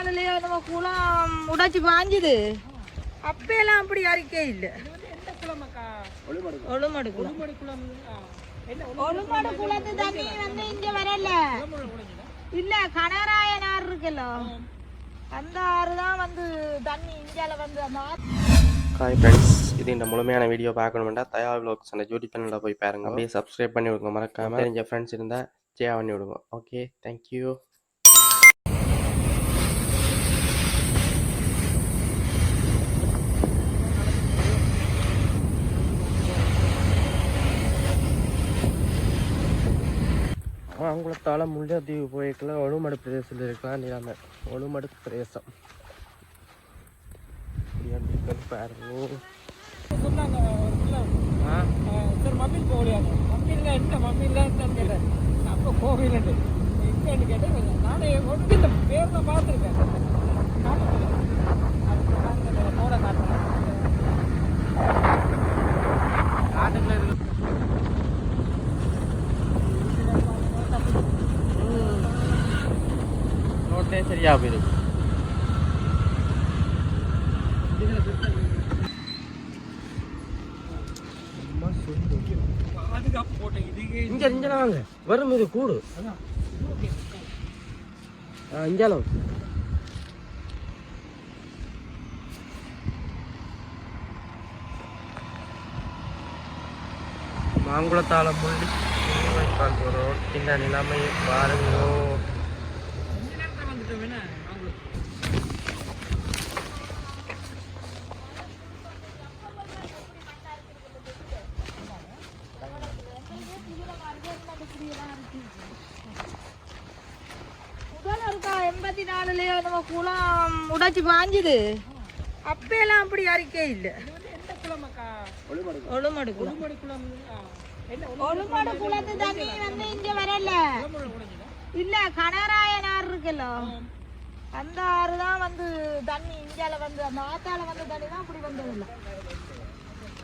நாளுலயே நம்ம குளம் உடைச்சி பாஞ்சுது அப்பெல்லாம் அப்படி அறிக்கை இல்லை. ஒழுமடு குளம் ஒழுமடு குளத்து தண்ணி வந்து இங்க வரல. இல்ல கனராயன் ஆறு இருக்குல்ல. அந்த ஆறு தான் வந்து தண்ணி இந்தியால வந்து அந்த ஹாய் ஃப்ரெண்ட்ஸ் இது இந்த முழுமையான வீடியோ பார்க்கணுமெண்டா தயா விலாக்ஸ் அந்த யூடியூப் சேனலில் போய் பாருங்க. அப்படியே சப்ஸ்கிரைப் பண்ணி விடுங்க மறக்காம. தெரிஞ்ச ஃப்ரெண்ட்ஸ் இருந்தால் ஷேர் பண்ணி விடுங்க. ஓகே தேங்க்யூ மாங்குளத்தால் முல்லைத்தீவு போயிருக்கல ஒழுமடு பிரதேசத்தில் இருக்கலாம் நிலைமை ஒழுமடு பிரதேசம். பாருங்க சொன்னாங்க கேட்டேன் அப்போ கோவில் கேட்டேன் நானே ஒன்று இந்த பேர் பார்த்துருக்கேன். ரோட்டே சரியா போயிருக்கு பாதுகாப்பு போட்டேன் இதுக்கு இங்க இங்கே வாங்க. வரும் இது கூடு. ஆ இஞ்சாலம். மாங்குளத்தால முள்ளி வைப்பாங்க ரோட்டின் நிலைமையை பாருங்களோ எண்பத்தி நாலுலயே நம்ம குளம் உடைச்சு பாஞ்சுது. அப்பெல்லாம் அப்படி அறிக்கை இல்லை. ஒழுமடு குளம். ஒழுமடு குளத்து தண்ணி வந்து இங்க வரல. இல்ல கனராயன் இருக்குல்ல. அந்த ஆறு தான் வந்து தண்ணி. இந்தியால வந்து அந்த ஆத்தால வந்த தண்ணி தான் அப்படி வந்தது இல்ல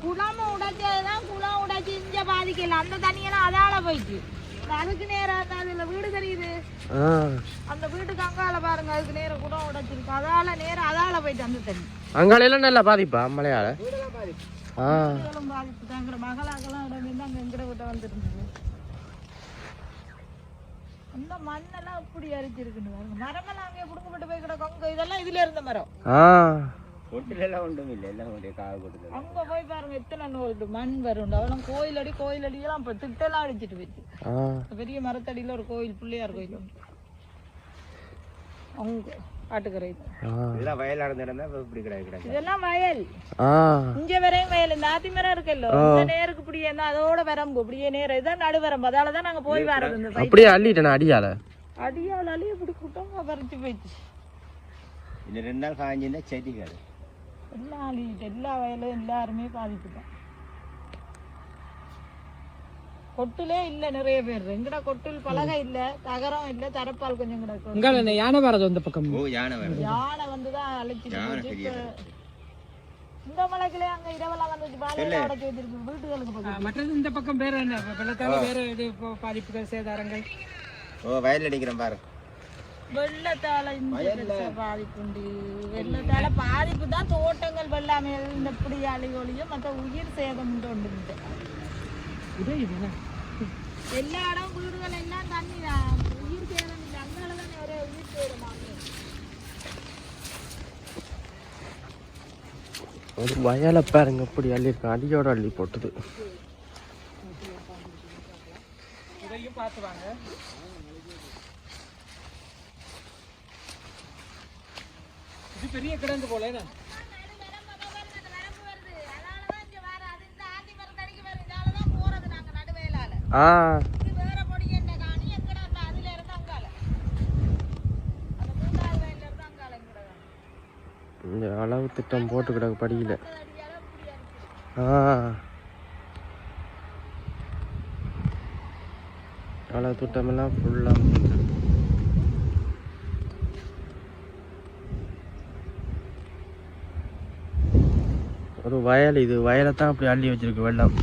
குளம் உடைச்சதுதான் குளம் உடைச்சு இங்க பாதிக்கல. அந்த தண்ணியெல்லாம் அதால போயிட்டு. அதுக்கு நேரம் அந்த அதுல வீடு தெரியுது. அந்த வீட்டுக்கு அங்கால பாருங்க அதுக்கு நேரம் குடம் உடைச்சிருக்கு அதால நேரம் அதால போயிட்டு அந்த தண்ணி. அங்காலையெல்லாம் நல்லா பாதிப்பா வீடுகளும் பாதிப்பு. தான் எங்கட மகளாக்கெல்லாம் அங்க எங்கட விட்ட வந்துருந்தது. அந்த மண்ணெல்லாம் இப்படி அரிச்சிருக்குன்னு பாருங்க. மரமெல்லாம் அங்கே புடுங்கப்பட்டு போய் கிடக்கும். அங்க இதெல்லாம் இதுல இருந்த மரம். ஆ. அங்க போய் பாருங்க எத்தனை நூறு மண் வரும் அவெல்லாம் கோயில் அடி கோயில் அடியெல்லாம் இப்ப திட்டெல்லாம் அடிச்சிட்டு போயிடுச்சு. ஆ. பெரிய மரத்தடியில ஒரு கோயில் பிள்ளையார் கோயில் உண்டு அவங்க காட்டுக்கரை ஆ. இதெல்லாம் வயல் ஆ. இங்க வரையும் வயல் இந்த ஆத்தி மரம் இருக்குல்ல இந்த நேருக்கு இப்படியே இருந்தா அதோட வரம்பு இப்படியே நேரம் இதான் நடுவரம்பு. அதால தான் நாங்க போய் பைப் அப்படியே அள்ளிட்டேன் அடியால. அடியால் இப்படி கூட்டம் பறிச்சு போயிடுச்சு. இந்த ரெண்டு நாள் காஞ்சிருந்தா செடிகள் எல்லாம் அழியிட்டு எல்லா வயலும் எல்லாருமே பாதிப்பு தான் கொட்டுலே இல்ல நிறைய பேர். எங்கடா கொட்டில் பலகை இல்ல தகரம் இல்ல தரப்பால் கொஞ்சம் கிடக்கும் யானை வரது அந்த பக்கம்? ஓ யானை வந்துதான் அழைச்சிட்டு இந்த மலைக்குள்ளே அங்க இரவெல்லாம் வந்துச்சு பாதையில உடச்சு வச்சிருக்கு. வீட்டுகளுக்கு பக்கத்துல. மற்றது இந்த பக்கம் வேற என்ன? வெள்ளத்தால வேற இது பாதிப்புகள் சேதாரங்கள். ஓ வயல் அடிக்கிறேன் பாரு. வெள்ளத்தால இந்த பாதிப்புண்டு. வெள்ளத்தால பாதிப்பு தான் தோட்டங்கள் வெள்ளாமைகள் இந்த இப்படி அழிவொழியும் மற்ற உயிர் சேதம் உண்டு உண்டு உண்டு. இதே இது என்ன? எல்லா இடம் வீடுகள் எல்லாம் தண்ணி தான் உயிர் சேதம் இல்லை அங்கால தான் நிறைய உயிர் சேதமாகும் ஒரு வயலை பாருங்க இப்படி அள்ளியிருக்கேன் அடியோட அள்ளி போட்டுது இதையும் பார்த்து வாங்க இது பெரிய கிடங்கு போல என்ன ஆ இது வேற பொடி என்ன காணி எங்கடா இல்ல, அதுல இருந்து அங்கால அந்த மூன்றாவது வயல்ல இருந்து அங்கால எங்கடா காணி. இந்த அளவு திட்டம் போட்டு கிடக்கு படியில. அளவு திட்டமெல்லாம் ஃபுல்லாக ஒரு வயல் இது. வயலை தான் அப்படி அள்ளி வச்சிருக்கு வெள்ளம்.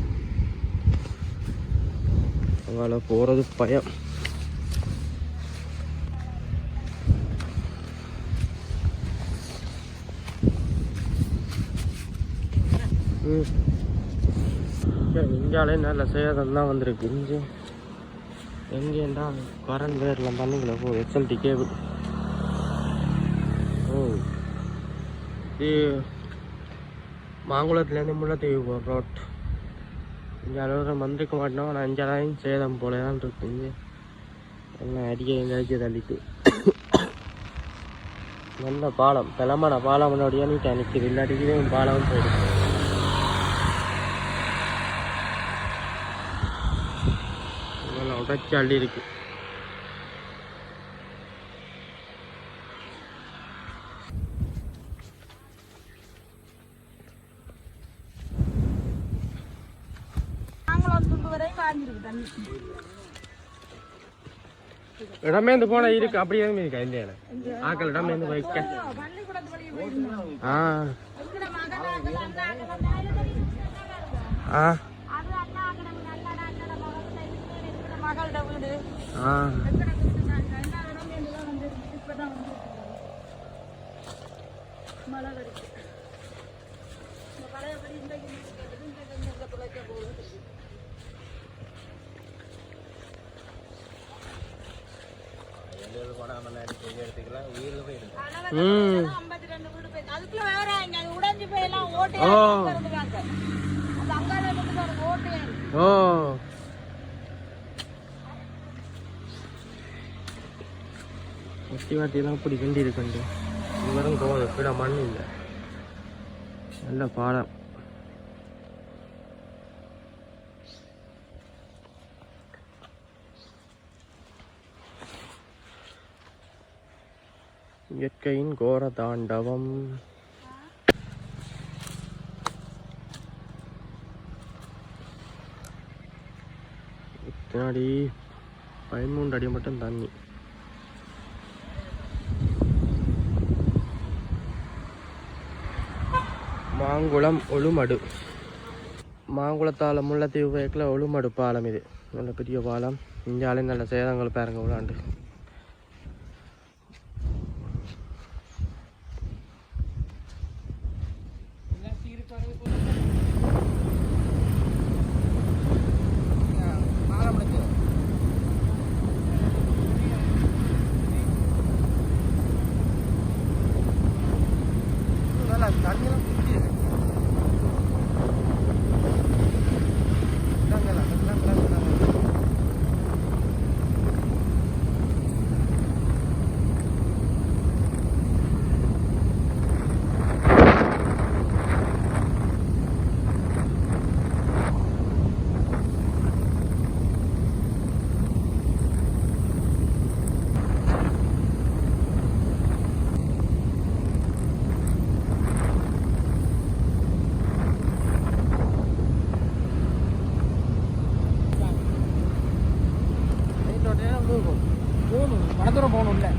அங்கால போகிறது பயம். இங்காலே நல்ல சேதம்தான் வந்திருக்கு. இங்கே எங்கேண்டா கரண்ட் வேர்லாம் தண்ணிக்குள்ள போ எக்ஸ்எல்டி கேபிள் ஓ. இது மாங்குளத்துலேருந்து முல்லைத்தீவு ரோட் இங்கே அளவுக்கு வந்திருக்க மாட்டோம். ஆனால் அஞ்சாலையும் சேதம் போல தான் எல்லாம் அடிக்க எங்கேயாச்சும் தள்ளிட்டு. நல்ல பாலம். பலமான பாலம் முன்னாடியே நீ நிற்கிது இல்லாட்டிக்கு பாலம் போயிடுச்சு உடச்சி அள்ளி இருக்கு. வரையும் காஞ்சிருக்கு தண்ணி இடமே இருந்து போன இருக்கு அப்படியே இருக்கா இந்த இடம் ஆக்கள் இடமே இருந்து வைக்க ஆ ஆ அண்ணாடா, அண்ணாடா, மகள்கிட்ட இருக்கு, இருக்கிற மகள்கிட்ட வீடு ஆ எங்கட வீடு நாங்க எல்லா இடமே இதுதான் வந்து இப்பதான் வந்து மழை வருது இந்த பழையபடி இன்றைக்கு இன்றைக்கு இன்றைக்கு இங்கே துளைக்க போகுது ம் ஐம்பத்தி ரெண்டு வீடு போயிருக்கு அதுக்குள்ள வேற இங்க அது உடைஞ்சு போயெல்லாம் ஓட்டே ஓ. இருந்துருக்காங்க அந்த அங்கால இருந்து ஒரு ஓட்டே ஓ. வட்டி வாட்டியெல்லாம் இப்படி கிண்டி இருக்குண்டு இவரும் கீழே மண் இல்லை. நல்ல பாலம். இயற்கையின் கோர தாண்டவம். பின்னாடி பதிமூன்று அடி மட்டும் தண்ணி. மாங்குளம் ஒழுமடு. மாங்குளத்தால் முல்லைத்தீவு பேக்கில் ஒழுமடு பாலம் இது. நல்ல பெரிய பாலம். இந்தியாவிலே நல்ல சேதங்கள் பாருங்க விளாண்டு நல்லா தண்ணியெல்லாம் குடிச்சு போகணும். மனதூரம் போகணும்ல.